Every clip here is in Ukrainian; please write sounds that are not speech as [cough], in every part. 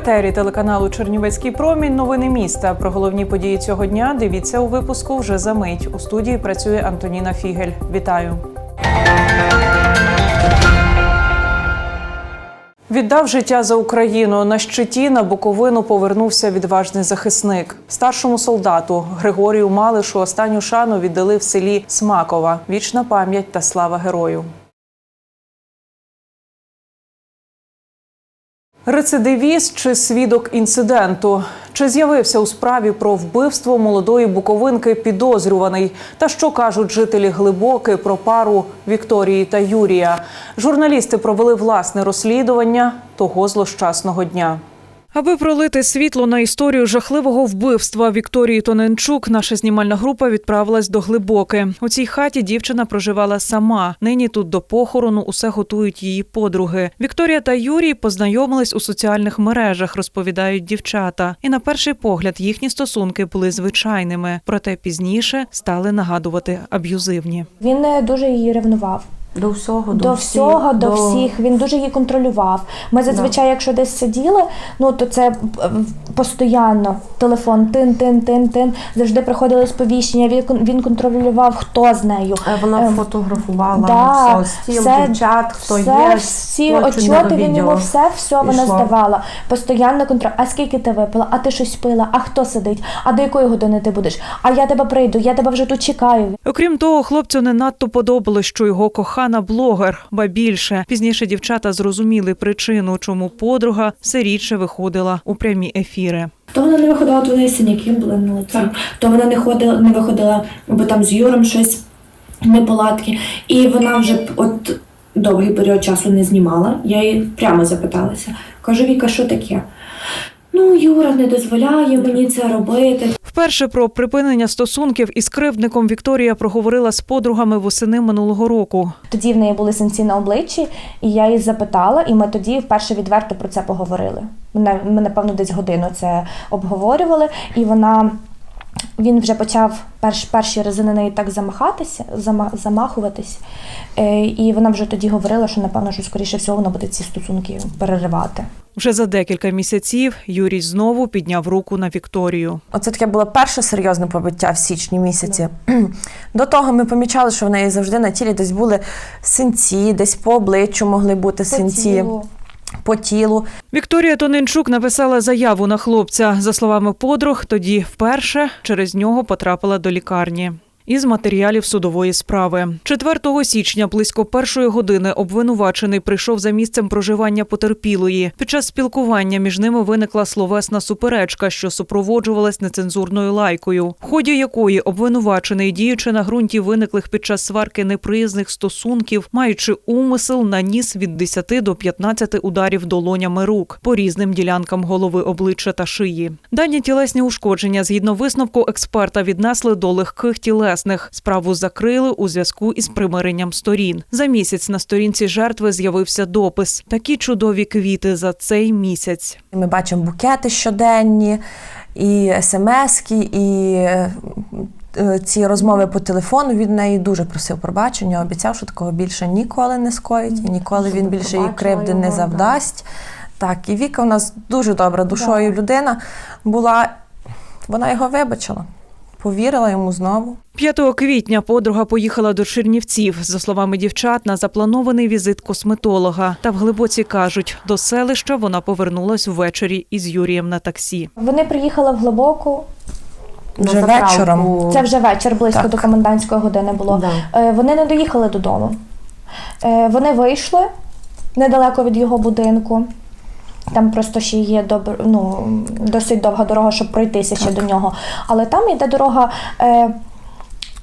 етері телеканалу Чернівецький промінь. Новини міста. Про головні події цього дня дивіться у випуску вже за мить. У студії працює Антоніна Фігель. Вітаю. Віддав життя за Україну на щиті на Буковину повернувся відважний захисник. Старшому солдату Григорію Малишу останню шану віддали в селі Смакова. Вічна пам'ять та слава герою. Рецидивіст чи свідок інциденту? Чи з'явився у справі про вбивство молодої буковинки підозрюваний? Та що кажуть жителі Глибоки про пару Вікторії та Юрія? Журналісти провели власне розслідування того злощасного дня. Аби пролити світло на історію жахливого вбивства Вікторії Тоненчук, наша знімальна група відправилась до Глибоки. У цій хаті дівчина проживала сама. Нині тут до похорону усе готують її подруги. Вікторія та Юрій познайомились у соціальних мережах, розповідають дівчата. І на перший погляд їхні стосунки були звичайними, проте пізніше стали нагадувати аб'юзивні. Він е, дуже її ревнував. До всього, До, всіх, всього, до, всіх. Він дуже її контролював. Ми зазвичай, якщо десь сиділи, ну то це постійно телефон тин, тин, тин, тин. Завжди приходили сповіщення. Він він контролював, хто з нею. Е, Вона Ем, фотографувала да, все, стіл, все- дівчат, хто все, є. всі отчоти він йому все, все вона Пішло. здавала. Постійно контроль. А скільки ти випила? А ти щось пила? А хто сидить? А до якої години ти будеш? А я тебе прийду, я тебе вже тут чекаю. Окрім того, хлопцю не надто подобалось, що його кохана блогер, ба більше. Пізніше дівчата зрозуміли причину, чому подруга все рідше виходила у прямі ефіри. То вона не виходила, в синяки були на лиці. То вона не ходила, не виходила, бо там з Юром щось неполадки. І вона вже от довгий період часу не знімала. Я її прямо запиталася. Кажу, Віка, що таке? Ну, Юра не дозволяє мені це робити. Вперше про припинення стосунків із кривдником Вікторія проговорила з подругами восени минулого року. Тоді в неї були синці на обличчі, і я її запитала, і ми тоді вперше відверто про це поговорили. Ми, ми напевно, десь годину це обговорювали, і вона. Він вже почав перш, перші рази на неї так замахатися, зама, замахуватись. Е, і вона вже тоді говорила, що напевно, що скоріше всього вона буде ці стосунки переривати. Вже за декілька місяців Юрій знову підняв руку на Вікторію. Оце таке було перше серйозне побиття в січні місяці. До того ми помічали, що в неї завжди на тілі десь були синці, десь по обличчю могли бути синці, тілу. По тілу. Вікторія Тоненчук написала заяву на хлопця. За словами подруг, тоді вперше через нього потрапила до лікарні. Із матеріалів судової справи 4 січня близько першої години обвинувачений прийшов за місцем проживання потерпілої. Під час спілкування між ними виникла словесна суперечка, що супроводжувалась нецензурною лайкою, в ході якої обвинувачений, діючи на ґрунті виниклих під час сварки неприязних стосунків, маючи умисел, наніс від 10 до 15 ударів долонями рук по різним ділянкам голови, обличчя та шиї. Дані тілесні ушкодження, згідно висновку експерта, віднесли до легких тілесних. Справу закрили у зв'язку із примиренням сторін. За місяць на сторінці жертви з'явився допис: такі чудові квіти за цей місяць. Ми бачимо букети щоденні, і смски, і е, е, ці розмови по телефону. Він неї дуже просив пробачення, обіцяв, що такого більше ніколи не скоїть, і ніколи він більше пробачила кривди не завдасть. Так, і Віка у нас дуже добра душою людина була. Вона його вибачила, повірила йому знову. 5 квітня подруга поїхала до Чернівців. За словами дівчат, на запланований візит косметолога. Та в глибоці кажуть, до селища вона повернулась ввечері із Юрієм на таксі. Вони приїхали в глибоку. Вже вечором. Це вже вечір, близько Так. до комендантської години було. Да. Е, Вони не доїхали додому. Е, Вони вийшли недалеко від його будинку. Там просто ще є добр, ну, досить довга дорога, щоб пройтися ще до нього. Але там йде дорога. Е,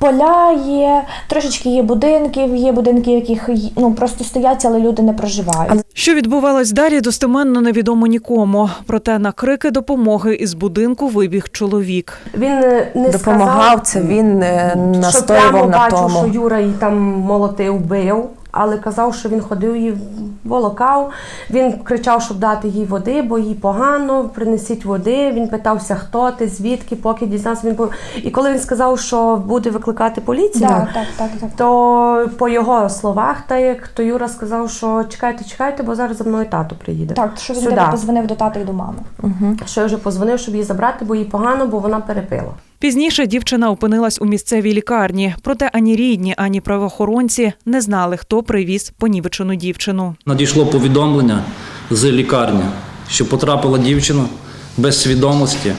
Поля є, трошечки є будинків, є будинки, яких ну просто стоять, але люди не проживають. Що відбувалось далі, достеменно невідомо нікому. Проте на крики допомоги із будинку вибіг чоловік. Він е, не Допомагав сказав, це, він е, що прямо на бачу, тому. що Юра її там молотив, бив. Але казав, що він ходив її волокав. Він кричав, щоб дати їй води, бо їй погано, принесіть води. Він питався, хто ти, звідки, поки дізнався. Він пов- І коли він сказав, що буде викликати поліцію, Так, так, так, так. то по його словах, так як то Юра сказав, що чекайте, чекайте, бо зараз за мною тато приїде. Так, що він Сюди. позвонив до тата і до мами. Що я вже позвонив, щоб її забрати, бо їй погано, бо вона перепила. Пізніше дівчина опинилась у місцевій лікарні. Проте ані рідні, ані правоохоронці не знали, хто привіз понівечену дівчину. Надійшло повідомлення з лікарні, що потрапила дівчина без свідомості.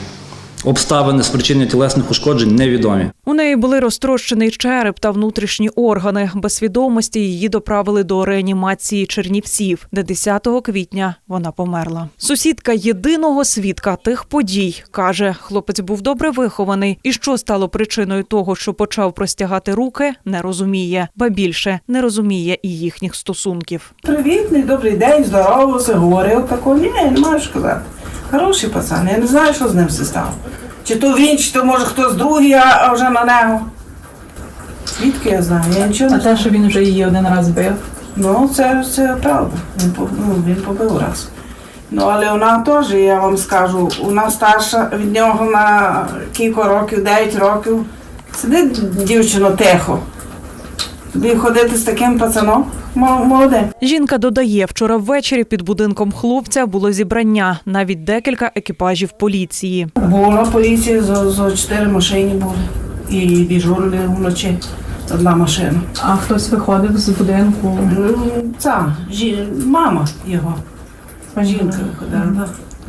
Обставини спричинення тілесних ушкоджень невідомі. У неї були розтрощений череп та внутрішні органи. Без свідомості її доправили до реанімації Чернівців, де 10 квітня вона померла. Сусідка єдиного свідка тих подій каже, хлопець був добре вихований, і що стало причиною того, що почав простягати руки, не розуміє, ба більше не розуміє і їхніх стосунків. Привітний, добрий день, здоровався, говорив такого. Ні, не маю що казати. Хороший пацан, я не знаю, що з ним все стало. Чи то він, чи то може хтось другий, а, вже на нього. Звідки я знаю? Я нічого не А те, що він вже її один раз бив. Ну, це, це правда. Він, по- ну, він побив раз. Ну, але вона теж, я вам скажу, вона старша від нього на кілька років, 9 років. Сидить дівчино тихо. Тобі ходити з таким пацаном Мо- молодим. Жінка додає, вчора ввечері під будинком хлопця було зібрання, навіть декілька екіпажів поліції. Була поліція за, за чотири машини були. І дежурили вночі одна машина. А хтось виходив з будинку. Ну, Ця жі, мама його. Жінка виходила.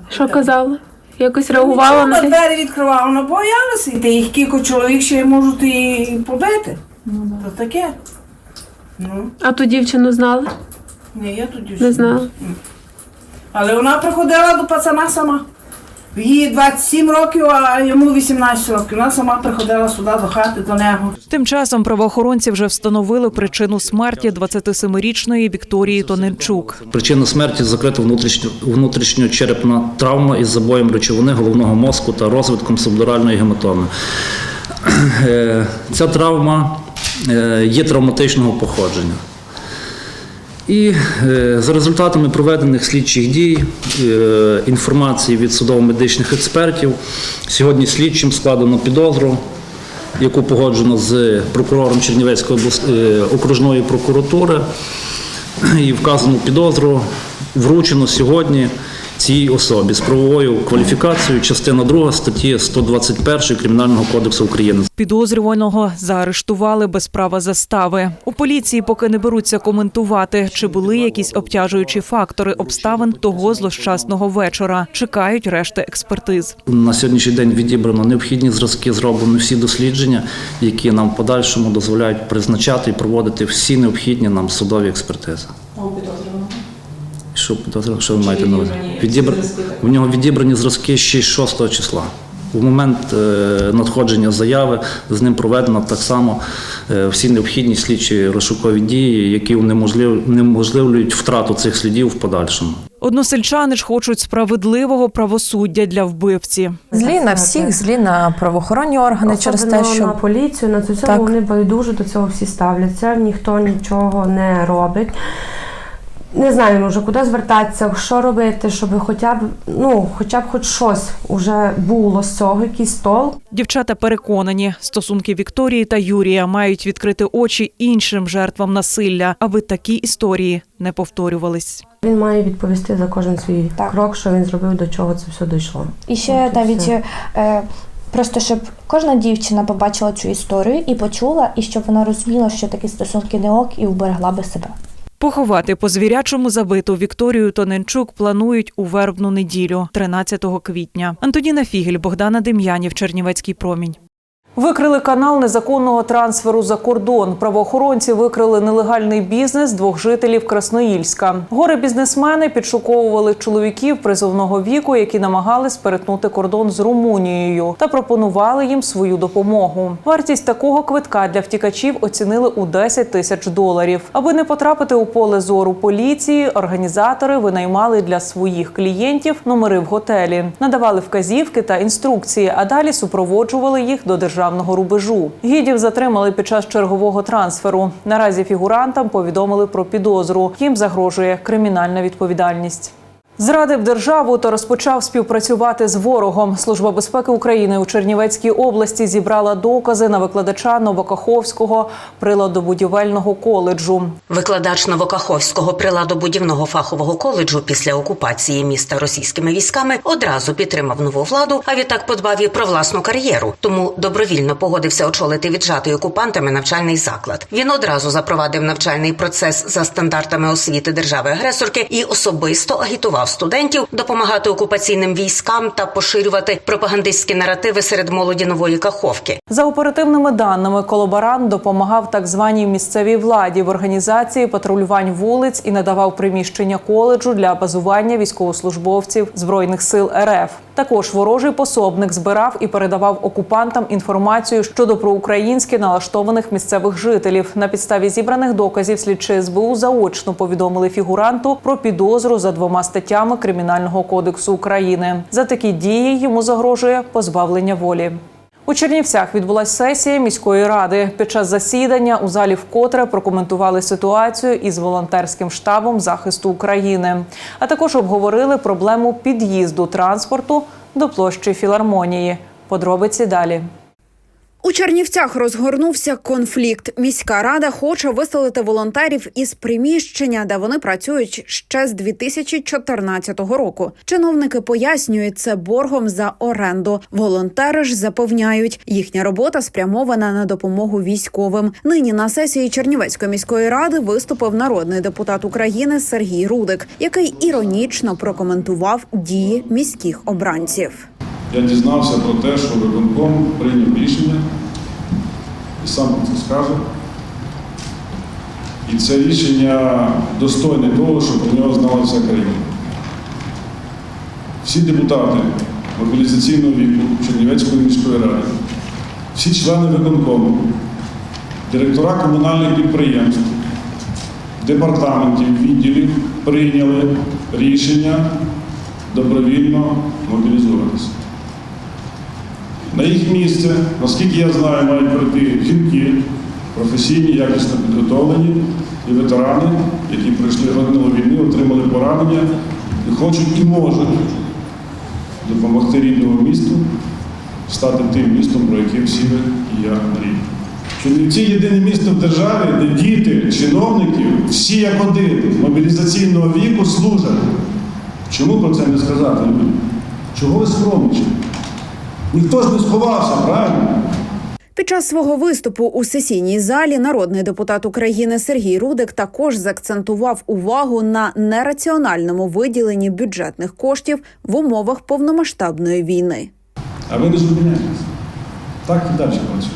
Що казали? Якось реагувала на двері відкривала, вона боялася йти. Їх кілька чоловік ще можуть і побити. То таке. Ну, А ту дівчину знали? ні, я тут Не знала. Але вона приходила до пацана сама. Їй 27 років, а йому 18 років. Вона сама приходила сюди до хати до нього. Тим часом правоохоронці вже встановили причину смерті 27-річної Вікторії Тоненчук. Причина смерті закрита внутрішньо, внутрішньочерепна травма із забоєм речовини головного мозку та розвитком субдуральної гематоми. [clears throat] Е, Ця травма є травматичного походження. І е, за результатами проведених слідчих дій, е, інформації від судово-медичних експертів, сьогодні слідчим складено підозру, яку погоджено з прокурором Чернівецької е, окружної прокуратури. І вказану підозру вручено сьогодні цій особі з правовою кваліфікацією, частина 2 статті 121 Кримінального кодексу України. Підозрюваного заарештували без права застави. У поліції поки не беруться коментувати, чи були якісь обтяжуючі фактори обставин того злощасного вечора. Чекають решти експертиз. На сьогоднішній день відібрано необхідні зразки, зроблені всі дослідження, які нам в подальшому дозволяють призначати і проводити всі необхідні нам судові експертизи. Що? Що ви маєте на увазі? Відібр... В нього відібрані зразки ще й 6 числа. У момент е, надходження заяви з ним проведено так само е, всі необхідні слідчі розшукові дії, які унеможлив- унеможливлюють втрату цих слідів в подальшому. Односельчани ж хочуть справедливого правосуддя для вбивці. Злі на всіх, злі на правоохоронні органи через те, що на поліцію, на все Так. вони байдуже до цього всі ставляться, ніхто нічого не робить. Не знаю може, куди звертатися, що робити, щоб хоча б, ну, хоча б хоч щось уже було з цього, якийсь толк. Дівчата переконані, стосунки Вікторії та Юрія мають відкрити очі іншим жертвам насилля, аби такі історії не повторювались. Він має відповісти за кожен свій Так. крок, що він зробив, до чого це все дійшло. І ще От навіть все. е, просто щоб кожна дівчина побачила цю історію і почула, і щоб вона розуміла, що такі стосунки не ок, і уберегла би себе. Поховати по звірячому забиту Вікторію Тоненчук планують у вербну неділю, 13 квітня. Антоніна Фігель, Богдана Дем'янів, Чернівецький промінь. Викрили канал незаконного трансферу за кордон. Правоохоронці викрили нелегальний бізнес двох жителів Красноїльська. Горе бізнесмени підшуковували чоловіків призовного віку, які намагались перетнути кордон з Румунією, та пропонували їм свою допомогу. Вартість такого квитка для втікачів оцінили у 10 тисяч доларів. Аби не потрапити у поле зору поліції, організатори винаймали для своїх клієнтів номери в готелі, надавали вказівки та інструкції, а далі супроводжували їх до державної державного рубежу. Гідів затримали під час чергового трансферу. Наразі фігурантам повідомили про підозру. Їм загрожує кримінальна відповідальність. Зрадив державу та розпочав співпрацювати з ворогом. Служба безпеки України у Чернівецькій області зібрала докази на викладача Новокаховського приладобудівельного коледжу. Викладач Новокаховського приладобудівного фахового коледжу після окупації міста російськими військами одразу підтримав нову владу, а відтак подбав і про власну кар'єру. Тому добровільно погодився очолити віджатий окупантами навчальний заклад. Він одразу запровадив навчальний процес за стандартами освіти держави-агресорки і особисто агітував студентів допомагати окупаційним військам та поширювати пропагандистські наративи серед молоді нової каховки. За оперативними даними, колаборант допомагав так званій місцевій владі в організації патрулювань вулиць і надавав приміщення коледжу для базування військовослужбовців збройних сил РФ. Також ворожий пособник збирав і передавав окупантам інформацію щодо проукраїнськи налаштованих місцевих жителів. На підставі зібраних доказів слідчі СБУ заочно повідомили фігуранту про підозру за двома статтями Кримінального кодексу України. За такі дії йому загрожує позбавлення волі. У Чернівцях відбулася сесія міської ради. Під час засідання у залі вкотре прокоментували ситуацію із волонтерським штабом захисту України, а також обговорили проблему під'їзду транспорту до площі філармонії. Подробиці далі. У Чернівцях розгорнувся конфлікт. Міська рада хоче виселити волонтерів із приміщення, де вони працюють ще з 2014 року. Чиновники пояснюють це боргом за оренду. Волонтери ж запевняють, їхня робота спрямована на допомогу військовим. Нині на сесії Чернівецької міської ради виступив народний депутат України Сергій Рудик, який іронічно прокоментував дії міських обранців. Я дізнався про те, що виконком прийняв рішення, і сам це скажу. І це рішення достойне того, щоб про нього знала вся країна. Всі депутати мобілізаційного віку Чернівецької міської ради, всі члени виконкому, директора комунальних підприємств, департаментів, відділів прийняли рішення добровільно мобілізуватися. На їх місце, наскільки я знаю, мають прийти жінки, професійні, якісно підготовлені і ветерани, які прийшли гонили війни, отримали поранення і хочуть і можуть допомогти рідному місту стати тим містом, про яке всі ви і я мріємо. Чернівці єдине місто в державі, де діти, чиновники, всі як один мобілізаційного віку служать. Чому про це не сказати? Чого ви скромничаєте? Ніхто ж не сховався, правильно? Під час свого виступу у сесійній залі народний депутат України Сергій Рудик також заакцентував увагу на нераціональному виділенні бюджетних коштів в умовах повномасштабної війни. А ви не зупиняйтесь. Так і далі працює.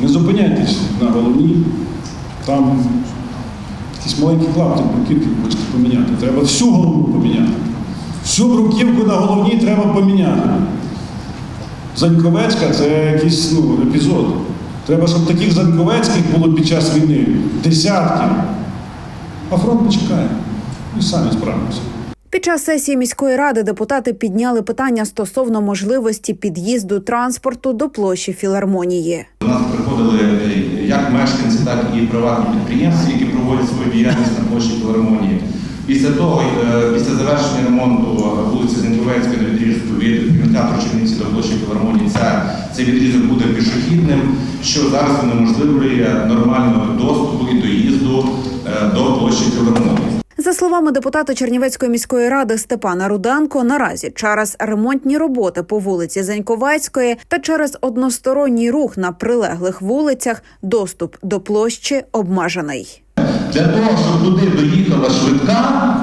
Не зупиняйтесь на головній. Там якісь маленькі клапти бруківки хочете поміняти. Треба всю голову поміняти. Всю бруківку на головній треба поміняти. Заньковецька це якийсь ну, епізод. Треба, щоб таких Заньковецьких було під час війни десятки. А фронт почекає. Ми самі справимося. Під час сесії міської ради депутати підняли питання стосовно можливості під'їзду транспорту до площі філармонії. До нас приходили е, як мешканці, так і приватні підприємці, які проводять свою діяльність на площі філармонії. Після того, е, після завершення ремонту вулиці Зеньковецької на відрізку від кінотеатру Чернівці до площі філармонії, цей відрізок буде пішохідним, що зараз унеможливлює нормального доступу і доїзду е, до площі філармонії. За словами депутата Чернівецької міської ради Степана Руденко, наразі через ремонтні роботи по вулиці Заньковецької та через односторонній рух на прилеглих вулицях доступ до площі обмежений. Для того, щоб туди доїхала швидка,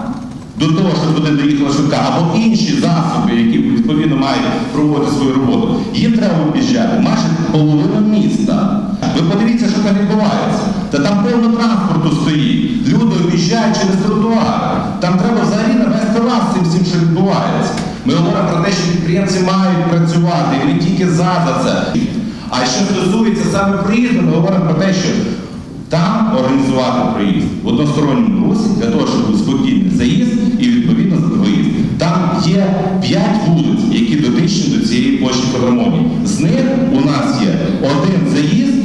до того, щоб туди доїхала швидка, або інші засоби, які відповідно мають проводити свою роботу, їм треба об'їжджати майже половину міста. Ви подивіться, що там відбувається. Та там повно транспорту стоїть. Люди об'їжджають через тротуари. Там треба взагалі навести лад цим всім, що відбувається. Ми говоримо про те, що підприємці мають працювати, і ми тільки за це. А що стосується саме проїзду, ми говоримо про те, що там організувати проїзд в односторонньому русі для того, щоб був спокійний заїзд і відповідно виїзд. Там є п'ять вулиць, які дотичні до цієї площі філармонії. З них у нас є один заїзд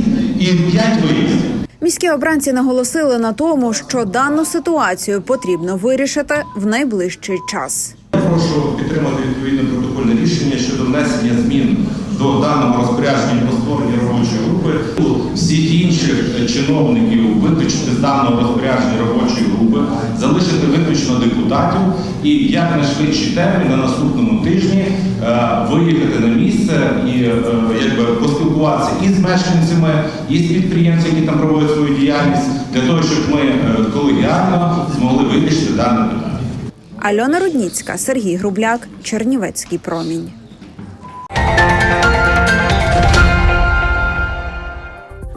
і п'ять виїздів. Міські обранці наголосили на тому, що дану ситуацію потрібно вирішити в найближчий час. Я прошу підтримати відповідне протокольне рішення щодо внесення змін до даного розпорядження про створення робочої групи. Всіх інших чиновників виключити з даного розпорядження робочої групи, залишити виключно депутатів і як на швидший термін на наступному тижні е, виїхати на місце і е, якби поспілкуватися і з мешканцями, і з підприємцями, які там проводять свою діяльність, для того, щоб ми е, колегіально змогли вирішити дане питання. Альона Рудніцька, Сергій Грубляк, Чернівецький промінь.